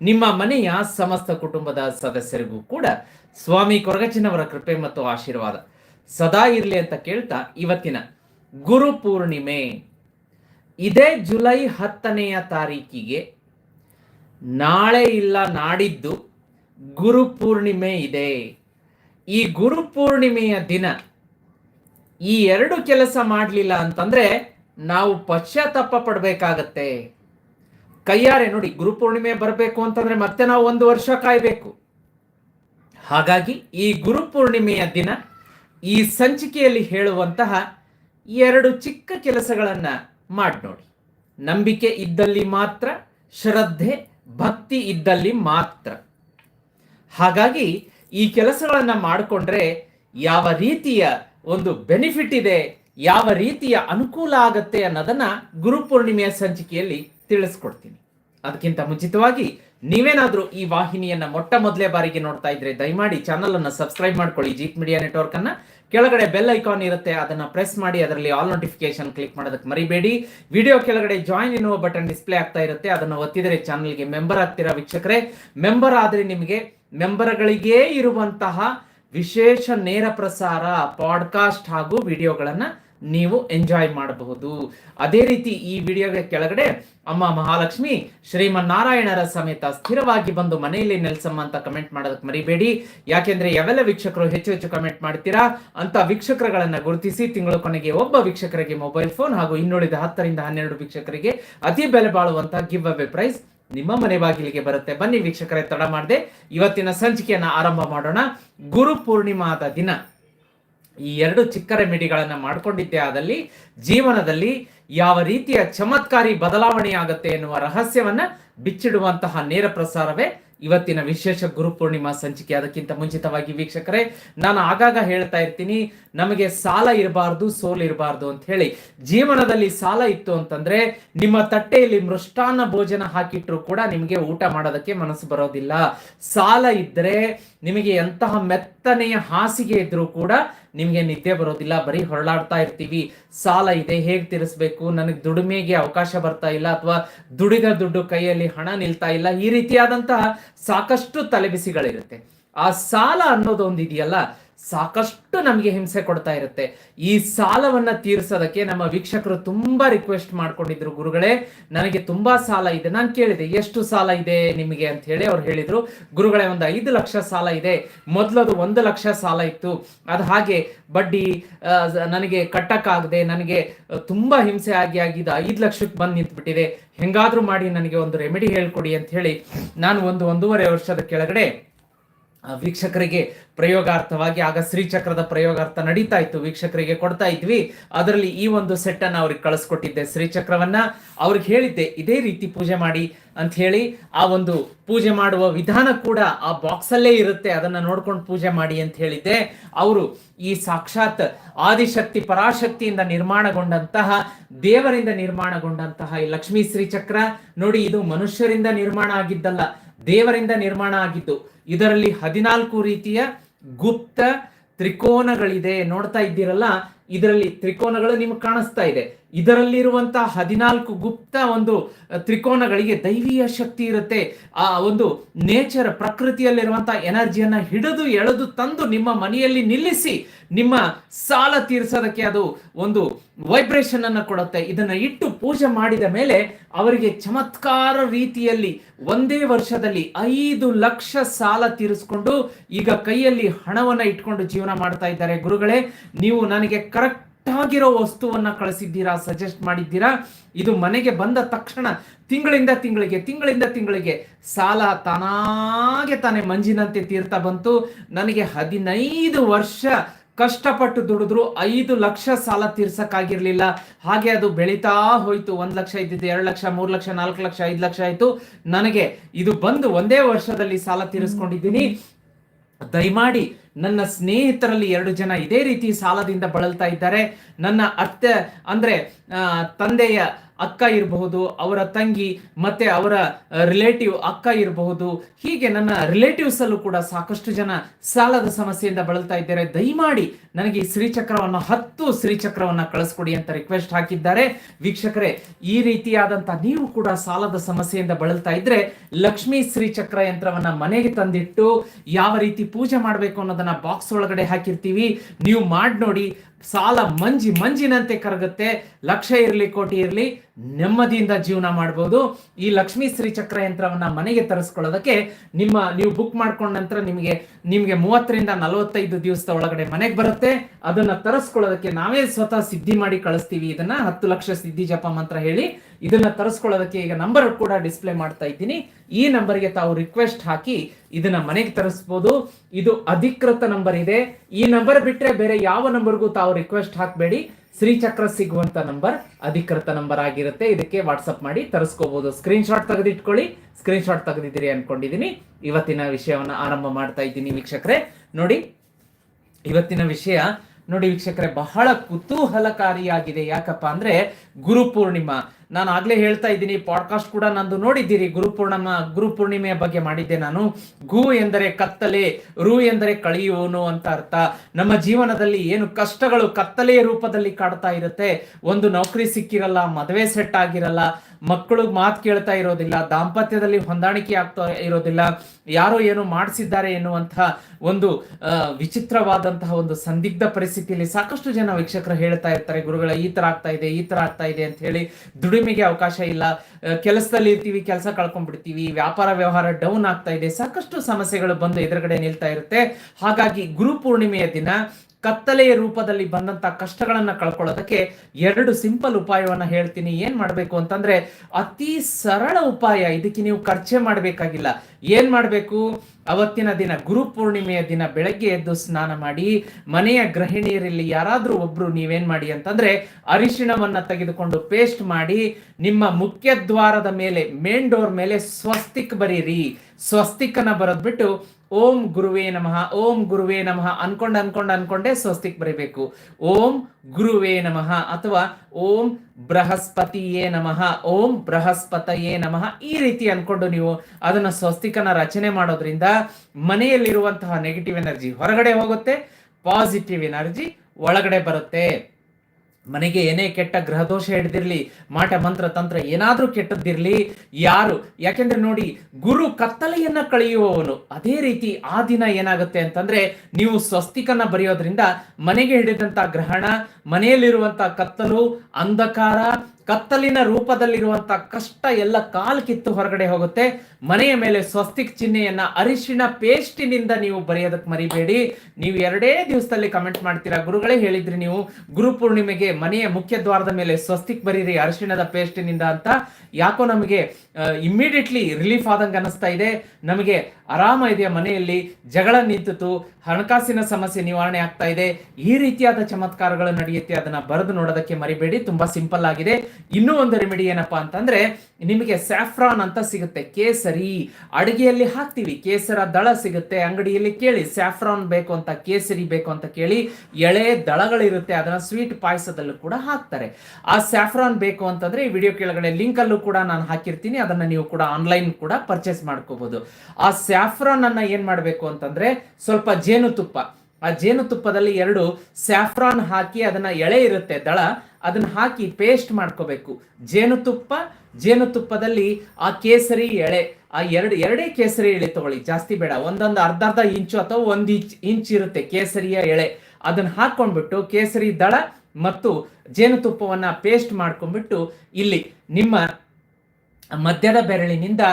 ನಿಮ್ಮ ಮನೆಯ ಸಮಸ್ತ ಕುಟುಂಬದ ಸದಸ್ಯರಿಗೂ ಕೂಡ ಸ್ವಾಮಿ ಕೊರಗಚ್ಚಿನವರ ಕೃಪೆ ಮತ್ತು ಆಶೀರ್ವಾದ ಸದಾ ಇರಲಿ ಅಂತ ಕೇಳ್ತಾ ಇವತ್ತಿನ ಗುರು ಪೂರ್ಣಿಮೆ. ಇದೇ ಜುಲೈ ಹತ್ತನೆಯ ತಾರೀಕಿಗೆ ನಾಳೆ ಇಲ್ಲ ನಾಡಿದ್ದು ಗುರು ಪೂರ್ಣಿಮೆ ಇದೆ. ಈ ಗುರು ಪೂರ್ಣಿಮೆಯ ದಿನ ಈ ಎರಡು ಕೆಲಸ ಮಾಡಲಿಲ್ಲ ಅಂತಂದ್ರೆ ನಾವು ಪಶ್ಚಾತ್ತಾಪ ಪಡಬೇಕಾಗತ್ತೆ. ಕೈಯಾರೆ ನೋಡಿ, ಗುರು ಪೂರ್ಣಿಮೆ ಬರಬೇಕು ಅಂತಂದ್ರೆ ಮತ್ತೆ ನಾವು ಒಂದು ವರ್ಷ ಕಾಯಬೇಕು. ಹಾಗಾಗಿ ಈ ಗುರು ಪೂರ್ಣಿಮೆಯ ದಿನ ಈ ಸಂಚಿಕೆಯಲ್ಲಿ ಹೇಳುವಂತಹ ಎರಡು ಚಿಕ್ಕ ಕೆಲಸಗಳನ್ನು ಮಾಡಿ ನೋಡಿ. ನಂಬಿಕೆ ಇದ್ದಲ್ಲಿ ಮಾತ್ರ, ಶ್ರದ್ಧೆ, ಭಕ್ತಿ ಇದ್ದಲ್ಲಿ ಮಾತ್ರ. ಹಾಗಾಗಿ ಈ ಕೆಲಸಗಳನ್ನು ಮಾಡಿಕೊಂಡ್ರೆ ಯಾವ ರೀತಿಯ ಒಂದು ಬೆನಿಫಿಟ್ ಇದೆ, ಯಾವ ರೀತಿಯ ಅನುಕೂಲ ಆಗತ್ತೆ ಅನ್ನೋದನ್ನ ಗುರು ಪೂರ್ಣಿಮೆಯ ಸಂಚಿಕೆಯಲ್ಲಿ ತಿಳಿಸ್ಕೊಡ್ತೀನಿ. ಅದಕ್ಕಿಂತ ಮುಂಚಿತವಾಗಿ ನೀವೇನಾದ್ರೂ ಈ ವಾಹಿನಿಯನ್ನ ಮೊಟ್ಟ ಮೊದಲೇ ಬಾರಿಗೆ ನೋಡ್ತಾ ಇದ್ರೆ ದಯಮಾಡಿ ಚಾನಲ್ ಅನ್ನ ಸಬ್ಸ್ಕ್ರೈಬ್ ಮಾಡ್ಕೊಳ್ಳಿ. ಜೀಪ್ ಮೀಡಿಯಾ ನೆಟ್ವರ್ಕ್ ಅನ್ನ. ಕೆಳಗಡೆ ಬೆಲ್ ಐಕಾನ್ ಇರುತ್ತೆ, ಅದನ್ನ ಪ್ರೆಸ್ ಮಾಡಿ, ಅದರಲ್ಲಿ ಆಲ್ ನೋಟಿಫಿಕೇಶನ್ ಕ್ಲಿಕ್ ಮಾಡೋದಕ್ಕೆ ಮರಿಬೇಡಿ. ವಿಡಿಯೋ ಕೆಳಗಡೆ ಜಾಯಿನ್ ಎನ್ನುವ ಬಟನ್ ಡಿಸ್ಪ್ಲೇ ಆಗ್ತಾ ಇರುತ್ತೆ, ಅದನ್ನು ಒತ್ತಿದರೆ ಚಾನಲ್ಗೆ ಮೆಂಬರ್ ಆಗ್ತೀರಾ ವೀಕ್ಷಕರೇ? ಮೆಂಬರ್ ಆದ್ರೆ ನಿಮಗೆ ಮೆಂಬರ್ಗಳಿಗೇ ಇರುವಂತಹ ವಿಶೇಷ ನೇರ ಪ್ರಸಾರ ಪಾಡ್ಕಾಸ್ಟ್ ಹಾಗೂ ವಿಡಿಯೋಗಳನ್ನ ನೀವು ಎಂಜಾಯ್ ಮಾಡಬಹುದು. ಅದೇ ರೀತಿ ಈ ವಿಡಿಯೋಗೆ ಕೆಳಗಡೆ ಅಮ್ಮ ಮಹಾಲಕ್ಷ್ಮಿ ಶ್ರೀಮನ್ನಾರಾಯಣರ ಸಮೇತ ಸ್ಥಿರವಾಗಿ ಬಂದು ಮನೆಯಲ್ಲಿ ನೆಲೆಸಮ್ಮ ಅಂತ ಕಮೆಂಟ್ ಮಾಡೋದಕ್ಕೆ ಮರಿಬೇಡಿ. ಯಾಕೆಂದ್ರೆ ಯಾವೆಲ್ಲ ವೀಕ್ಷಕರು ಹೆಚ್ಚು ಹೆಚ್ಚು ಕಮೆಂಟ್ ಮಾಡ್ತೀರಾ ಅಂತ ವೀಕ್ಷಕರುಗಳನ್ನ ಗುರುತಿಸಿ ತಿಂಗಳ ಕೊನೆಗೆ ಒಬ್ಬ ವೀಕ್ಷಕರಿಗೆ ಮೊಬೈಲ್ ಫೋನ್ ಹಾಗೂ ಇನ್ನುಳಿದ ಹತ್ತರಿಂದ ಹನ್ನೆರಡು ವೀಕ್ಷಕರಿಗೆ ಅತಿ ಬೆಲೆ ಬಾಳುವಂತ ಗಿವ್ ಅವೇ ಪ್ರೈಸ್ ನಿಮ್ಮ ಮನೆ ಬಾಗಿಲಿಗೆ ಬರುತ್ತೆ. ಬನ್ನಿ ವೀಕ್ಷಕರೇ, ತಡ ಮಾಡದೆ ಇವತ್ತಿನ ಸಂಚಿಕೆಯನ್ನ ಆರಂಭ ಮಾಡೋಣ. ಗುರು ಪೂರ್ಣಿಮಾದ ದಿನ. ಈ ಎರಡು ಚಿಕ್ಕ ರೆಮಿಡಿಗಳನ್ನು ಮಾಡಿಕೊಂಡಿದ್ದೆ ಆದಲ್ಲಿ ಜೀವನದಲ್ಲಿ ಯಾವ ರೀತಿಯ ಚಮತ್ಕಾರಿ ಬದಲಾವಣೆ ಆಗುತ್ತೆ ಎನ್ನುವ ರಹಸ್ಯವನ್ನ ಬಿಚ್ಚಿಡುವಂತಹ ನೇರ ಪ್ರಸಾರವೇ ಇವತ್ತಿನ ವಿಶೇಷ ಗುರು ಪೂರ್ಣಿಮಾ ಸಂಚಿಕೆ. ಅದಕ್ಕಿಂತ ಮುಂಚಿತವಾಗಿ ವೀಕ್ಷಕರೇ, ನಾನು ಆಗಾಗ ಹೇಳ್ತಾ ಇರ್ತೀನಿ, ನಮಗೆ ಸಾಲ ಇರಬಾರ್ದು, ಸೋಲ್ ಇರಬಾರ್ದು ಅಂತ ಹೇಳಿ. ಜೀವನದಲ್ಲಿ ಸಾಲ ಇತ್ತು ಅಂತಂದ್ರೆ ನಿಮ್ಮ ತಟ್ಟೆಯಲ್ಲಿ ಮೃಷ್ಟಾನ್ನ ಭೋಜನ ಹಾಕಿಟ್ರು ಕೂಡ ನಿಮಗೆ ಊಟ ಮಾಡೋದಕ್ಕೆ ಮನಸ್ಸು ಬರೋದಿಲ್ಲ. ಸಾಲ ಇದ್ದರೆ ನಿಮಗೆ ಎಂತಹ ಮೆತ್ತನೆಯ ಹಾಸಿಗೆ ಇದ್ರೂ ಕೂಡ ನಿಮಗೆ ನಿದ್ದೆ ಬರೋದಿಲ್ಲ, ಬರೀ ಹೊರಳಾಡ್ತಾ ಇರ್ತೀವಿ. ಸಾಲ ಇದೆ, ಹೇಗೆ ತೀರಿಸ್ಬೇಕು? ನನಗೆ ದುಡಿಮೆಗೆ ಅವಕಾಶ ಬರ್ತಾ ಇಲ್ಲ ಅಥವಾ ದುಡಿದ ದುಡ್ಡು ಕೈಯಲ್ಲಿ ಹಣ ನಿಲ್ತಾ ಇಲ್ಲ. ಈ ರೀತಿಯಾದಂತಹ ಸಾಕಷ್ಟು ತಲೆಬಿಸಿಗಳಿರುತ್ತೆ. ಆ ಸಾಲ ಅನ್ನೋದು ಒಂದು ಇದೆಯಲ್ಲ ಸಾಕಷ್ಟು ನಮಗೆ ಹಿಂಸೆ ಕೊಡ್ತಾ ಇರುತ್ತೆ. ಈ ಸಾಲವನ್ನ ತೀರ್ಸೋದಕ್ಕೆ ನಮ್ಮ ವೀಕ್ಷಕರು ತುಂಬಾ ರಿಕ್ವೆಸ್ಟ್ ಮಾಡ್ಕೊಂಡಿದ್ರು ಗುರುಗಳೇ. ನನಗೆ ತುಂಬಾ ಸಾಲ ಇದೆ. ನಾನು ಕೇಳಿದೆ, ಎಷ್ಟು ಸಾಲ ಇದೆ ನಿಮಗೆ? ಅಂತ ಹೇಳಿ ಅವ್ರು ಹೇಳಿದ್ರು, ಗುರುಗಳೇ, ಒಂದು ಐದು ಲಕ್ಷ ಸಾಲ ಇದೆ. ಮೊದಲದು ಒಂದು ಲಕ್ಷ ಸಾಲ ಇತ್ತು. ಅದು ಹಾಗೆ ಬಡ್ಡಿ ನನಗೆ ಕಟ್ಟಕ್ಕಾಗದೆ, ನನಗೆ ತುಂಬಾ ಹಿಂಸೆ ಆಗಿ ಆಗಿದ್ದು ಐದು ಲಕ್ಷಕ್ಕೆ ಬಂದು ನಿಂತ್ಬಿಟ್ಟಿದೆ. ಹೆಂಗಾದ್ರೂ ಮಾಡಿ ನನಗೆ ಒಂದು ರೆಮಿಡಿ ಹೇಳ್ಕೊಡಿ ಅಂತ ಹೇಳಿ ನಾನು ಒಂದು ಒಂದೂವರೆ ವರ್ಷದ ಕೆಳಗಡೆ ವೀಕ್ಷಕರಿಗೆ ಪ್ರಯೋಗಾರ್ಥವಾಗಿ, ಆಗ ಶ್ರೀಚಕ್ರದ ಪ್ರಯೋಗಾರ್ಥ ನಡೀತಾ ಇತ್ತು, ವೀಕ್ಷಕರಿಗೆ ಕೊಡ್ತಾ ಇದ್ವಿ. ಅದರಲ್ಲಿ ಈ ಒಂದು ಸೆಟ್ ಅನ್ನು ಅವ್ರಿಗೆ ಕಳಿಸ್ಕೊಟ್ಟಿದ್ದೆ ಶ್ರೀಚಕ್ರವನ್ನ. ಅವ್ರಿಗೆ ಹೇಳಿದ್ದೆ, ಇದೇ ರೀತಿ ಪೂಜೆ ಮಾಡಿ ಅಂತ ಹೇಳಿ. ಆ ಒಂದು ಪೂಜೆ ಮಾಡುವ ವಿಧಾನ ಕೂಡ ಆ ಬಾಕ್ಸ್ ಅಲ್ಲೇ ಇರುತ್ತೆ, ಅದನ್ನ ನೋಡ್ಕೊಂಡು ಪೂಜೆ ಮಾಡಿ ಅಂತ ಹೇಳಿದ್ದೆ. ಅವರು ಈ ಸಾಕ್ಷಾತ್ ಆದಿಶಕ್ತಿ ಪರಾಶಕ್ತಿಯಿಂದ ನಿರ್ಮಾಣಗೊಂಡಂತಹ, ದೇವರಿಂದ ನಿರ್ಮಾಣಗೊಂಡಂತಹ ಈ ಲಕ್ಷ್ಮೀ ಶ್ರೀಚಕ್ರ. ನೋಡಿ, ಇದು ಮನುಷ್ಯರಿಂದ ನಿರ್ಮಾಣ ಆಗಿದ್ದಲ್ಲ ದೇವರಿಂದ ನಿರ್ಮಾಣ ಆಗಿದ್ದು, ಇದರಲ್ಲಿ ಹದಿನಾಲ್ಕು ರೀತಿಯ ಗುಪ್ತ ತ್ರಿಕೋನಗಳಿದೆ. ನೋಡ್ತಾ ಇದ್ದೀರಲ್ಲ, ಇದರಲ್ಲಿ ತ್ರಿಕೋನಗಳು ನಿಮ್ಗೆ ಕಾಣಿಸ್ತಾ ಇದೆ. ಇದರಲ್ಲಿರುವಂತಹ ಹದಿನಾಲ್ಕು ಗುಪ್ತ ಒಂದು ತ್ರಿಕೋನಗಳಿಗೆ ದೈವೀಯ ಶಕ್ತಿ ಇರುತ್ತೆ. ಆ ಒಂದು ನೇಚರ್ ಪ್ರಕೃತಿಯಲ್ಲಿರುವಂತಹ ಎನರ್ಜಿಯನ್ನ ಹಿಡಿದು ಎಳೆದು ತಂದು ನಿಮ್ಮ ಮನೆಯಲ್ಲಿ ನಿಲ್ಲಿಸಿ ನಿಮ್ಮ ಸಾಲ ತೀರಿಸೋದಕ್ಕೆ ಅದು ಒಂದು ವೈಬ್ರೇಷನ್ ಅನ್ನು ಕೊಡುತ್ತೆ. ಇದನ್ನ ಇಟ್ಟು ಪೂಜೆ ಮಾಡಿದ ಮೇಲೆ ಅವರಿಗೆ ಚಮತ್ಕಾರ ರೀತಿಯಲ್ಲಿ ಒಂದೇ ವರ್ಷದಲ್ಲಿ ಐದು ಲಕ್ಷ ಸಾಲ ತೀರಿಸ್ಕೊಂಡು ಈಗ ಕೈಯಲ್ಲಿ ಹಣವನ್ನ ಇಟ್ಕೊಂಡು ಜೀವನ ಮಾಡ್ತಾ ಇದ್ದಾರೆ. ಗುರುಗಳೇ, ನೀವು ನನಗೆ ಕರೆಕ್ಟ್ ಆಗಿರೋ ವಸ್ತುವನ್ನ ಕಳಿಸಿದ್ದೀರಾ ಸಜೆಸ್ಟ್ ಮಾಡಿದ್ದೀರಾ? ಇದು ಮನೆಗೆ ಬಂದ ತಕ್ಷಣ ತಿಂಗಳಿಂದ ತಿಂಗಳಿಗೆ ತಿಂಗಳಿಂದ ತಿಂಗಳಿಗೆ ಸಾಲ ತಾನಾಗೆ ತಾನೇ ಮಂಜಿನಂತೆ ತೀರ್ತಾ ಬಂತು. ನನಗೆ ಹದಿನೈದು ವರ್ಷ ಕಷ್ಟಪಟ್ಟು ದುಡಿದ್ರು ಐದು ಲಕ್ಷ ಸಾಲ ತೀರ್ಸಕ್ಕಾಗಿರ್ಲಿಲ್ಲ. ಹಾಗೆ ಅದು ಬೆಳೀತಾ ಹೋಯ್ತು. ಒಂದ್ ಲಕ್ಷ ಇದ್ದಿದ್ದು ಎರಡು ಲಕ್ಷ, ಮೂರು ಲಕ್ಷ, ನಾಲ್ಕು ಲಕ್ಷ, ಐದು ಲಕ್ಷ ಆಯ್ತು. ನನಗೆ ಇದು ಬಂದು ಒಂದೇ ವರ್ಷದಲ್ಲಿ ಸಾಲ ತೀರಿಸ್ಕೊಂಡಿದ್ದೀನಿ. ದಯಮಾಡಿ ನನ್ನ ಸ್ನೇಹಿತರಲ್ಲಿ ಎರಡು ಜನ ಇದೇ ರೀತಿ ಸಾಲದಿಂದ ಬಳಲ್ತಾ ಇದ್ದಾರೆ. ನನ್ನ ಅತ್ತೆ ಅಂದ್ರೆ ತಂದೆಯ ಅಕ್ಕ ಇರಬಹುದು, ಅವರ ತಂಗಿ ಮತ್ತೆ ಅವರ ರಿಲೇಟಿವ್ ಅಕ್ಕ ಇರಬಹುದು. ಹೀಗೆ ನನ್ನ ರಿಲೇಟಿವ್ಸ್ ಅಲ್ಲೂ ಕೂಡ ಸಾಕಷ್ಟು ಜನ ಸಾಲದ ಸಮಸ್ಯೆಯಿಂದ ಬಳಲ್ತಾ ಇದ್ದಾರೆ. ದಯಮಾಡಿ ನನಗೆ ಈ ಶ್ರೀಚಕ್ರವನ್ನು, ಹತ್ತು ಶ್ರೀಚಕ್ರವನ್ನ ಕಳಿಸ್ಕೊಡಿ ಅಂತ ರಿಕ್ವೆಸ್ಟ್ ಹಾಕಿದ್ದಾರೆ. ವೀಕ್ಷಕರೇ, ಈ ರೀತಿಯಾದಂತ ನೀವು ಕೂಡ ಸಾಲದ ಸಮಸ್ಯೆಯಿಂದ ಬಳಲ್ತಾ ಇದ್ರೆ ಲಕ್ಷ್ಮೀ ಶ್ರೀಚಕ್ರ ಯಂತ್ರವನ್ನ ಮನೆಗೆ ತಂದಿಟ್ಟು ಯಾವ ರೀತಿ ಪೂಜೆ ಮಾಡಬೇಕು ಅನ್ನೋದನ್ನ ಬಾಕ್ಸ್ ಒಳಗಡೆ ಹಾಕಿರ್ತೀವಿ. ನೀವು ಮಾಡಿ ನೋಡಿ ಸಾಲ ಮಂಜಿ ಮಂಜಿನಂತೆ ಕರಗುತ್ತೆ. ಲಕ್ಷ ಇರಲಿ, ಕೋಟಿ ಇರಲಿ, ನೆಮ್ಮದಿಯಿಂದ ಜೀವನ ಮಾಡ್ಬೋದು. ಈ ಲಕ್ಷ್ಮೀ ಶ್ರೀ ಚಕ್ರ ಯಂತ್ರವನ್ನ ಮನೆಗೆ ತರಿಸ್ಕೊಳ್ಳೋದಕ್ಕೆ ನಿಮ್ಮ, ನೀವು ಬುಕ್ ಮಾಡ್ಕೊಂಡ ನಂತರ ನಿಮಗೆ ನಿಮಗೆ ಮೂವತ್ತರಿಂದ ನಲವತ್ತೈದು ದಿವಸದ ಒಳಗಡೆ ಮನೆಗೆ ಬರುತ್ತೆ. ಅದನ್ನ ತರಿಸ್ಕೊಳ್ಳೋದಕ್ಕೆ ನಾವೇ ಸ್ವತಃ ಸಿದ್ಧಿ ಮಾಡಿ ಕಳಿಸ್ತೀವಿ. ಇದನ್ನ ಹತ್ತು ಲಕ್ಷ ಸಿದ್ಧಿ ಜಪ ಮಂತ್ರ ಹೇಳಿ ಇದನ್ನ ತರಿಸ್ಕೊಳ್ಳೋದಕ್ಕೆ ಈಗ ನಂಬರ್ ಕೂಡ ಡಿಸ್ಪ್ಲೇ ಮಾಡ್ತಾ ಇದ್ದೀನಿ. ಈ ನಂಬರ್ಗೆ ತಾವು ರಿಕ್ವೆಸ್ಟ್ ಹಾಕಿ ಇದನ್ನ ಮನೆಗೆ ತರಿಸ್ಬೋದು. ಇದು ಅಧಿಕೃತ ನಂಬರ್ ಇದೆ. ಈ ನಂಬರ್ ಬಿಟ್ರೆ ಬೇರೆ ಯಾವ ನಂಬರ್ಗೂ ತಾವು ರಿಕ್ವೆಸ್ಟ್ ಹಾಕಬೇಡಿ. ಶ್ರೀಚಕ್ರ ಸಿಗುವಂತ ನಂಬರ್ ಅಧಿಕೃತ ನಂಬರ್ ಆಗಿರುತ್ತೆ. ಇದಕ್ಕೆ ವಾಟ್ಸಪ್ ಮಾಡಿ ತರಿಸ್ಕೋಬಹುದು ಸ್ಕ್ರೀನ್ ಶಾಟ್ ತೆಗೆದಿಟ್ಕೊಳ್ಳಿ. ಸ್ಕ್ರೀನ್ ಶಾಟ್ ತೆಗೆದಿದ್ದೀರಿ ಅನ್ಕೊಂಡಿದ್ದೀನಿ. ಇವತ್ತಿನ ವಿಷಯವನ್ನ ಆರಂಭ ಮಾಡ್ತಾ ಇದ್ದೀನಿ ವೀಕ್ಷಕರೇ. ನೋಡಿ, ಇವತ್ತಿನ ವಿಷಯ. ನೋಡಿ ವೀಕ್ಷಕರೇ, ಬಹಳ ಕುತೂಹಲಕಾರಿಯಾಗಿದೆ. ಯಾಕಪ್ಪ ಅಂದ್ರೆ ಗುರು ಪೂರ್ಣಿಮಾ. ನಾನು ಆಗ್ಲೇ ಹೇಳ್ತಾ ಇದ್ದೀನಿ ಪಾಡ್ಕಾಸ್ಟ್ ಕೂಡ ನಂದು ನೋಡಿದ್ದೀರಿ. ಗುರು ಪೂರ್ಣಿಮ, ಗುರು ಪೂರ್ಣಿಮೆಯ ಬಗ್ಗೆ ಮಾಡಿದ್ದೆ ನಾನು. ಗು ಎಂದರೆ ಕತ್ತಲೆ, ರು ಎಂದರೆ ಕಳೆಯುವನು ಅಂತ ಅರ್ಥ. ನಮ್ಮ ಜೀವನದಲ್ಲಿ ಏನು ಕಷ್ಟಗಳು ಕತ್ತಲೆಯ ರೂಪದಲ್ಲಿ ಕಾಡ್ತಾ ಇರುತ್ತೆ. ಒಂದು ನೌಕರಿ ಸಿಕ್ಕಿರಲ್ಲ, ಮದುವೆ ಸೆಟ್ ಆಗಿರಲ್ಲ ಮಕ್ಕಳು ಮಾತು ಕೇಳ್ತಾ ಇರೋದಿಲ್ಲ, ದಾಂಪತ್ಯದಲ್ಲಿ ಹೊಂದಾಣಿಕೆ ಆಗ್ತಾ ಇರೋದಿಲ್ಲ, ಯಾರೋ ಏನೋ ಮಾಡಿಸಿದ್ದಾರೆ ಎನ್ನುವಂತಹ ಒಂದು ವಿಚಿತ್ರವಾದಂತಹ ಒಂದು ಸಂದಿಗ್ಧ ಪರಿಸ್ಥಿತಿಯಲ್ಲಿ ಸಾಕಷ್ಟು ಜನ ವೀಕ್ಷಕರು ಹೇಳ್ತಾ ಇರ್ತಾರೆ, ಗುರುಗಳ, ಈ ತರ ಆಗ್ತಾ ಇದೆ, ಈ ತರ ಆಗ್ತಾ ಇದೆ ಅಂತ ಹೇಳಿ ದುಡಿಮೆಗೆ ಅವಕಾಶ ಇಲ್ಲ ಕೆಲಸದಲ್ಲಿ ಇರ್ತೀವಿ, ಕೆಲಸ ಕಳ್ಕೊಂಡ್ಬಿಡ್ತೀವಿ, ವ್ಯಾಪಾರ ವ್ಯವಹಾರ ಡೌನ್ ಆಗ್ತಾ ಇದೆ, ಸಾಕಷ್ಟು ಸಮಸ್ಯೆಗಳು ಬಂದು ಎದುರುಗಡೆ ನಿಲ್ತಾ ಇರುತ್ತೆ. ಹಾಗಾಗಿ ಗುರು ಪೂರ್ಣಿಮೆಯ ದಿನ ಕತ್ತಲೆಯ ರೂಪದಲ್ಲಿ ಬಂದಂತ ಕಷ್ಟಗಳನ್ನ ಕಳ್ಕೊಳ್ಳೋದಕ್ಕೆ ಎರಡು ಸಿಂಪಲ್ ಉಪಾಯವನ್ನ ಹೇಳ್ತೀನಿ. ಏನ್ ಮಾಡ್ಬೇಕು ಅಂತಂದ್ರೆ ಅತಿ ಸರಳ ಉಪಾಯ. ಇದಕ್ಕೆ ನೀವು ಖರ್ಚೆ ಮಾಡ್ಬೇಕಾಗಿಲ್ಲ. ಏನ್ ಮಾಡ್ಬೇಕು? ಅವತ್ತಿನ ದಿನ ಗುರು ಪೂರ್ಣಿಮೆಯ ದಿನ ಬೆಳಗ್ಗೆ ಎದ್ದು ಸ್ನಾನ ಮಾಡಿ ಮನೆಯ ಗೃಹಿಣಿಯರಲ್ಲಿ ಯಾರಾದರೂ ಒಬ್ರು ನೀವೇನ್ ಮಾಡಿ ಅಂತಂದ್ರೆ ಅರಿಶಿಣವನ್ನ ತೆಗೆದುಕೊಂಡು ಪೇಸ್ಟ್ ಮಾಡಿ ನಿಮ್ಮ ಮುಖ್ಯ ದ್ವಾರದ ಮೇಲೆ ಮೇನ್ ಡೋರ್ ಮೇಲೆ ಸ್ವಸ್ತಿಕ್ ಬರೀರಿ. ಸ್ವಸ್ತಿಕ್ ಅನ್ನ ಬರೆದ್ಬಿಟ್ಟು ಓಂ ಗುರುವೇ ನಮಃ, ಓಂ ಗುರುವೇ ನಮಃ ಅನ್ಕೊಂಡ್ ಅನ್ಕೊಂಡ್ ಅನ್ಕೊಂಡೇ ಸ್ವಸ್ತಿಕ್ ಬರೀಬೇಕು. ಓಂ ಗುರುವೇ ನಮಃ ಅಥವಾ ಓಂ ಬೃಹಸ್ಪತಿಯೇ ನಮಃ. ಓಂ ಬೃಹಸ್ಪತಯೇ ನಮಃ. ಈ ರೀತಿ ಅನ್ಕೊಂಡು ನೀವು ಅದನ್ನ ಸ್ವಸ್ತಿಕನ ರಚನೆ ಮಾಡೋದ್ರಿಂದ ಮನೆಯಲ್ಲಿರುವಂತಹ ನೆಗೆಟಿವ್ ಎನರ್ಜಿ ಹೊರಗಡೆ ಹೋಗುತ್ತೆ ಪಾಸಿಟಿವ್ ಎನರ್ಜಿ ಒಳಗಡೆ ಬರುತ್ತೆ. ಮನೆಗೆ ಏನೇ ಕೆಟ್ಟ ಗ್ರಹದೋಷ ಹಿಡ್ದಿರ್ಲಿ, ಮಾಟ, ಮಂತ್ರ, ತಂತ್ರ ಏನಾದರೂ ಕೆಟ್ಟದ್ದಿರಲಿ, ಯಾರು? ಯಾಕೆಂದ್ರೆ ನೋಡಿ, ಗುರು ಕತ್ತಲೆಯನ್ನ ಕಳೆಯುವವನು. ಅದೇ ರೀತಿ ಆ ದಿನ ಏನಾಗುತ್ತೆ ಅಂತಂದ್ರೆ, ನೀವು ಸ್ವಸ್ತಿಕನ್ನ ಬರೆಯೋದ್ರಿಂದ ಮನೆಗೆ ಹಿಡಿದಂತ ಗ್ರಹಣ, ಮನೆಯಲ್ಲಿರುವಂತ ಕತ್ತಲು, ಅಂಧಕಾರ ಕತ್ತಲಿನ ರೂಪದಲ್ಲಿರುವಂತ ಕಷ್ಟ ಎಲ್ಲ ಕಾಲ್ ಕಿತ್ತು ಹೊರಗಡೆ ಹೋಗುತ್ತೆ. ಮನೆಯ ಮೇಲೆ ಸ್ವಸ್ತಿಕ್ ಚಿಹ್ನೆಯನ್ನ ಅರಿಶಿಣ ಪೇಸ್ಟಿನಿಂದ ನೀವು ಬರೆಯೋದಕ್ಕೆ ಮರಿಬೇಡಿ. ನೀವು ಎರಡೇ ದಿವಸದಲ್ಲಿ ಕಮೆಂಟ್ ಮಾಡ್ತೀರಾ? ಗುರುಗಳೇ ಹೇಳಿದ್ರಿ ನೀವು, ಗುರು ಪೂರ್ಣಿಮೆಗೆ ಮನೆಯ ಮುಖ್ಯ ದ್ವಾರದ ಮೇಲೆ ಸ್ವಸ್ತಿಕ್ ಬರೀರಿ ಅರಿಶಿಣದ ಪೇಸ್ಟಿನಿಂದ ಅಂತ. ಯಾಕೋ ನಮಗೆ ಇಮ್ಮಿಡಿಯೇಟ್ಲಿ ರಿಲೀಫ್ ಆದಂಗೆ ಅನಿಸ್ತಾ ಇದೆ. ನಮಗೆ ಆರಾಮ ಇದೆ ಮನೆಯಲ್ಲಿ? ಜಗಳ ನಿಂತಿತು ಹಣಕಾಸಿನ ಸಮಸ್ಯೆ ನಿವಾರಣೆ ಆಗ್ತಾ ಇದೆ. ಈ ರೀತಿಯಾದ ಚಮತ್ಕಾರಗಳು ನಡೆಯುತ್ತೆ. ಅದನ್ನ ಬರೆದು ನೋಡೋದಕ್ಕೆ ಮರಿಬೇಡಿ. ತುಂಬಾ ಸಿಂಪಲ್ ಆಗಿದೆ. ಇನ್ನೂ ಒಂದು ರೆಮಿಡಿ ಏನಪ್ಪ ಅಂತಂದ್ರೆ, ನಿಮಗೆ ಸ್ಯಾಫ್ರಾನ್ ಅಂತ ಸಿಗುತ್ತೆ, ಕೇಸರಿ. ಅಡುಗೆಯಲ್ಲಿ ಹಾಕ್ತಿವಿ, ಕೇಸರ ದಳ ಸಿಗುತ್ತೆ. ಅಂಗಡಿಯಲ್ಲಿ ಕೇಳಿ ಸ್ಯಾಫ್ರಾನ್ ಬೇಕು ಅಂತ, ಕೇಸರಿ ಬೇಕು ಅಂತ ಕೇಳಿ, ಎಳೆ ದಳಗಳಿರುತ್ತೆ, ಅದನ್ನ ಸ್ವೀಟ್ ಪಾಯಸದಲ್ಲೂ ಕೂಡ ಹಾಕ್ತಾರೆ. ಆ ಸ್ಯಾಫ್ರಾನ್ ಬೇಕು ಅಂತಂದ್ರೆ, ಈ ವಿಡಿಯೋ ಕೆಳಗಡೆ ಲಿಂಕ್ ಅಲ್ಲೂ ಕೂಡ ನಾನು ಹಾಕಿರ್ತೀನಿ, ಅದನ್ನ ನೀವು ಕೂಡ ಆನ್ಲೈನ್ ಕೂಡ ಪರ್ಚೇಸ್ ಮಾಡ್ಕೋಬಹುದು ಆ ಸ್ಯಾಫ್ರಾನ್ ಅನ್ನ ಏನ್ ಮಾಡಬೇಕು ಅಂತಂದ್ರೆ, ಸ್ವಲ್ಪ ಜೇನುತುಪ್ಪ. ಆ ಜೇನುತುಪ್ಪದಲ್ಲಿ ಎರಡು ಸ್ಯಾಫ್ರಾನ್ ಹಾಕಿ ಅದನ್ನ ಎಳೆ ಇರುತ್ತೆ ದಳ, ಅದನ್ನ ಹಾಕಿ ಪೇಸ್ಟ್ ಮಾಡ್ಕೋಬೇಕು. ಜೇನುತುಪ್ಪ, ಜೇನುತುಪ್ಪದಲ್ಲಿ ಆ ಕೇಸರಿ ಎಳೆ, ಆ ಎರಡು, ಎರಡೇ ಕೇಸರಿ ಎಳೆ ತಗೊಳ್ಳಿ, ಜಾಸ್ತಿ ಬೇಡ. ಒಂದೊಂದು ಅರ್ಧ ಅರ್ಧ ಇಂಚು ಅಥವಾ ಒಂದು ಇಂಚ್ ಇಂಚ್ ಇರುತ್ತೆ ಕೇಸರಿಯ ಎಳೆ. ಅದನ್ನ ಹಾಕೊಂಡ್ಬಿಟ್ಟು ಕೇಸರಿ ದಳ ಮತ್ತು ಜೇನುತುಪ್ಪವನ್ನ ಪೇಸ್ಟ್ ಮಾಡ್ಕೊಂಡ್ಬಿಟ್ಟು ಇಲ್ಲಿ ನಿಮ್ಮ ಮಧ್ಯದ ಬೆರಳಿನಿಂದ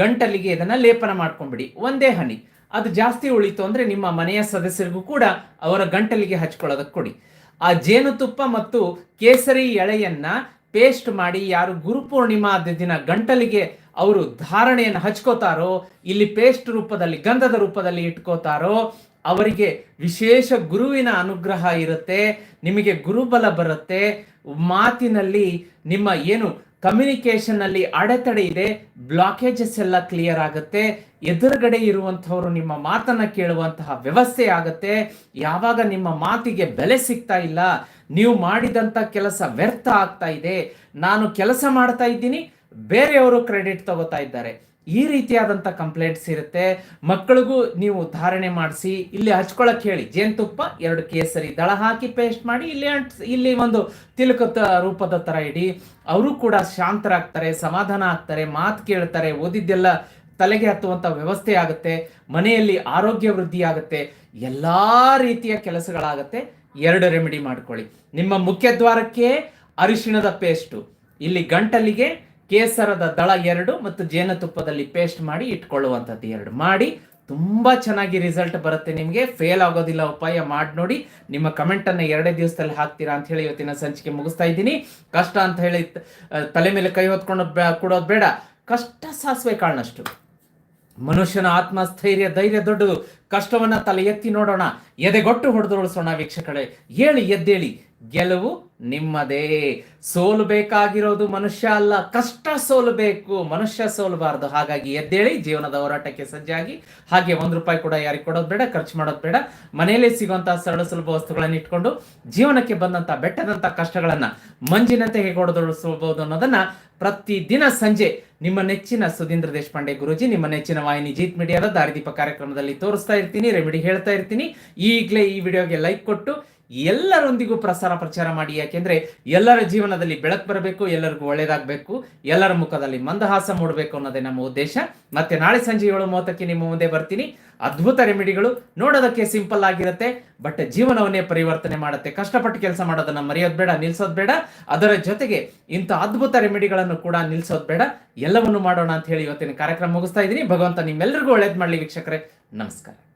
ಗಂಟಲಿಗೆ ಇದನ್ನ ಲೇಪನ ಮಾಡ್ಕೊಂಡ್ಬಿಡಿ. ಒಂದೇ ಹನಿ. ಅದು ಜಾಸ್ತಿ ಉಳಿತು ಅಂದ್ರೆ ನಿಮ್ಮ ಮನೆಯ ಸದಸ್ಯರಿಗೂ ಕೂಡ ಅವರ ಗಂಟಲಿಗೆ ಹಚ್ಕೊಳ್ಳೋದಕ್ಕೆ ಕೊಡಿ. ಆ ಜೇನುತುಪ್ಪ ಮತ್ತು ಕೇಸರಿ ಎಳೆಯನ್ನ ಪೇಸ್ಟ್ ಮಾಡಿ ಯಾರು ಗುರುಪೂರ್ಣಿಮಾದ ದಿನ ಗಂಟಲಿಗೆ ಅವರು ಧಾರಣೆಯನ್ನು ಹಚ್ಕೋತಾರೋ, ಇಲ್ಲಿ ಪೇಸ್ಟ್ ರೂಪದಲ್ಲಿ, ಗಂಧದ ರೂಪದಲ್ಲಿ ಇಟ್ಕೋತಾರೋ, ಅವರಿಗೆ ವಿಶೇಷ ಗುರುವಿನ ಅನುಗ್ರಹ ಇರುತ್ತೆ, ನಿಮಗೆ ಗುರುಬಲ ಬರುತ್ತೆ, ಮಾತಿನಲ್ಲಿ ನಿಮ್ಮ ಏನು ಕಮ್ಯುನಿಕೇಶನ್ ಅಲ್ಲಿ ಅಡೆತಡೆ ಇದೆ, ಬ್ಲಾಕೇಜಸ್ ಎಲ್ಲ ಕ್ಲಿಯರ್ ಆಗುತ್ತೆ, ಎದುರುಗಡೆ ಇರುವಂತಹವರು ನಿಮ್ಮ ಮಾತನ್ನ ಕೇಳುವಂತಹ ವ್ಯವಸ್ಥೆ ಆಗುತ್ತೆ, ಯಾವಾಗ ನಿಮ್ಮ ಮಾತಿಗೆ ಬೆಲೆ ಸಿಗ್ತಾ ಇಲ್ಲ, ನೀವು ಮಾಡಿದಂತ ಕೆಲಸ ವ್ಯರ್ಥ ಆಗ್ತಾ ಇದೆ, ನಾನು ಕೆಲಸ ಮಾಡ್ತಾ ಇದ್ದೀನಿ, ಬೇರೆಯವರು ಕ್ರೆಡಿಟ್ ತಗೋತಾ ಇದ್ದಾರೆ. ಈ ರೀತಿಯಾದಂಥ ಕಂಪ್ಲೇಂಟ್ಸ್ ಇರುತ್ತೆ. ಮಕ್ಕಳಿಗೂ ನೀವು ಧಾರಣೆ ಮಾಡಿಸಿ, ಇಲ್ಲಿ ಹಚ್ಕೊಳಕ್ಕೆ ಹೇಳಿ. ಜೇನುತುಪ್ಪ, ಎರಡು ಕೇಸರಿ ದಳ ಹಾಕಿ ಪೇಸ್ಟ್ ಮಾಡಿ, ಇಲ್ಲಿ ಇಲ್ಲಿ ಒಂದು ತಿಲಕದ ರೂಪದ ಥರ ಇಡಿ. ಅವರು ಕೂಡ ಶಾಂತರಾಗ್ತಾರೆ, ಸಮಾಧಾನ ಆಗ್ತಾರೆ, ಮಾತು ಕೇಳ್ತಾರೆ, ಓದಿದ್ದೆಲ್ಲ ತಲೆಗೆ ಹತ್ತುವಂಥ ವ್ಯವಸ್ಥೆ ಆಗುತ್ತೆ, ಮನೆಯಲ್ಲಿ ಆರೋಗ್ಯ ವೃದ್ಧಿ ಆಗುತ್ತೆ, ಎಲ್ಲ ರೀತಿಯ ಕೆಲಸಗಳಾಗುತ್ತೆ. ಎರಡು ರೆಮಿಡಿ ಮಾಡ್ಕೊಳ್ಳಿ. ನಿಮ್ಮ ಮುಖ್ಯ ದ್ವಾರಕ್ಕೆ ಅರಿಶಿಣದ ಪೇಸ್ಟು ಇಲ್ಲಿ ಗಂಟಲಿಗೆ ಕೇಸರದ ದಳ ಎರಡು ಮತ್ತು ಜೇನುತುಪ್ಪದಲ್ಲಿ ಪೇಸ್ಟ್ ಮಾಡಿ ಇಟ್ಕೊಳ್ಳುವಂಥದ್ದು ಎರಡು. ಮಾಡಿ, ತುಂಬ ಚೆನ್ನಾಗಿ ರಿಸಲ್ಟ್ ಬರುತ್ತೆ ನಿಮಗೆ. ಫೇಲ್ ಆಗೋದಿಲ್ಲ, ಉಪಾಯ ಮಾಡಿ ನೋಡಿ. ನಿಮ್ಮ ಕಮೆಂಟನ್ನು ಎರಡೇ ದಿವಸದಲ್ಲಿ ಹಾಕ್ತೀರಾ ಅಂತ ಹೇಳಿ ಇವತ್ತಿನ ಸಂಚಿಕೆ ಮುಗಿಸ್ತಾ ಇದ್ದೀನಿ. ಕಷ್ಟ ಅಂತ ಹೇಳಿ ತಲೆ ಮೇಲೆ ಕೈ ಹೊತ್ಕೊಂಡು ಕೊಡೋದು ಬೇಡ. ಕಷ್ಟ ಸಾಸಿವೆ ಕಾಳನಷ್ಟು. ಮನುಷ್ಯನ ಆತ್ಮಸ್ಥೈರ್ಯ, ಧೈರ್ಯ ದೊಡ್ಡದು. ಕಷ್ಟವನ್ನ ತಲೆ ಎತ್ತಿ ನೋಡೋಣ. ಎದೆಗೊಟ್ಟು ಹೊಡೆದುರುಳಿಸೋಣ ವೀಕ್ಷಕರೇ. ಹೇಳಿ, ಎದ್ದೇಳಿ. ಗೆಲುವು ನಿಮ್ಮದೇ. ಸೋಲು ಬೇಕಾಗಿರೋದು ಮನುಷ್ಯ ಅಲ್ಲ, ಕಷ್ಟ ಸೋಲಬೇಕು ಮನುಷ್ಯ ಸೋಲಬಾರದು. ಹಾಗಾಗಿ ಎದ್ದೇಳಿ ಜೀವನದ ಹೋರಾಟಕ್ಕೆ ಸಜ್ಜಾಗಿ, ಹಾಗೆ ಒಂದು ರೂಪಾಯಿ ಕೂಡ ಯಾರಿಗೆ ಕೊಡೋದು ಬೇಡ, ಖರ್ಚು ಮಾಡೋದು ಬೇಡ, ಮನೆಯಲ್ಲೇ ಸಿಗುವಂತಹ ಸರಳ ಸುಲಭ ವಸ್ತುಗಳನ್ನು ಇಟ್ಕೊಂಡು ಜೀವನಕ್ಕೆ ಬಂದಂತ ಬೆಟ್ಟದಂತ ಕಷ್ಟಗಳನ್ನ ಮಂಜಿನಂತೆ ಹೇಗೆ ಹೊಡೆದೊಳಿಸಬಹುದು ಅನ್ನೋದನ್ನ ಪ್ರತಿದಿನ ಸಂಜೆ ನಿಮ್ಮ ನೆಚ್ಚಿನ ಸುಧೀಂದ್ರ ದೇಶಪಾಂಡೆ ಗುರುಜಿ, ನಿಮ್ಮ ನೆಚ್ಚಿನ ವಾಹಿನಿ ಜೀತ್ ಮೀಡಿಯಾದ ದಾರಿದೀಪ ಕಾರ್ಯಕ್ರಮದಲ್ಲಿ ತೋರಿಸ್ತಾ ಇರ್ತೀನಿ, ರೆಮಿಡಿ ಹೇಳ್ತಾ ಇರ್ತೀನಿ. ಈಗಲೇ ಈ ವಿಡಿಯೋಗೆ ಲೈಕ್ ಕೊಟ್ಟು ಎಲ್ಲರೊಂದಿಗೂ ಪ್ರಸಾರ ಪ್ರಚಾರ ಮಾಡಿ. ಯಾಕೆಂದ್ರೆ ಎಲ್ಲರ ಜೀವನದಲ್ಲಿ ಬೆಳಕು ಬರಬೇಕು, ಎಲ್ಲರಿಗೂ ಒಳ್ಳೇದಾಗಬೇಕು, ಎಲ್ಲರ ಮುಖದಲ್ಲಿ ಮಂದಹಾಸ ಮೂಡಬೇಕು ಅನ್ನೋದೇ ನಮ್ಮ ಉದ್ದೇಶ. ಮತ್ತೆ ನಾಳೆ ಸಂಜೆ ಏಳು ಮೂವತ್ತಕ್ಕೆ ನಿಮ್ಮ ಮುಂದೆ ಬರ್ತೀನಿ. ಅದ್ಭುತ ರೆಮಿಡಿಗಳು ನೋಡೋದಕ್ಕೆ ಸಿಂಪಲ್ ಆಗಿರುತ್ತೆ, ಬಟ್ ಜೀವನವನ್ನೇ ಪರಿವರ್ತನೆ ಮಾಡುತ್ತೆ. ಕಷ್ಟಪಟ್ಟು ಕೆಲಸ ಮಾಡೋದನ್ನ ಮರೆಯೋದು ಬೇಡ, ನಿಲ್ಸೋದು ಬೇಡ. ಅದರ ಜೊತೆಗೆ ಇಂಥ ಅದ್ಭುತ ರೆಮಿಡಿಗಳನ್ನು ಕೂಡ ನಿಲ್ಸೋದು ಬೇಡ. ಎಲ್ಲವನ್ನು ಮಾಡೋಣ ಅಂತ ಹೇಳಿ ಇವತ್ತಿನ ಕಾರ್ಯಕ್ರಮ ಮುಗಿಸ್ತಾ ಇದ್ದೀನಿ. ಭಗವಂತ ನಿಮ್ಮೆಲ್ಲರಿಗೂ ಒಳ್ಳೇದು ಮಾಡಲಿ ವೀಕ್ಷಕರೇ. ನಮಸ್ಕಾರ.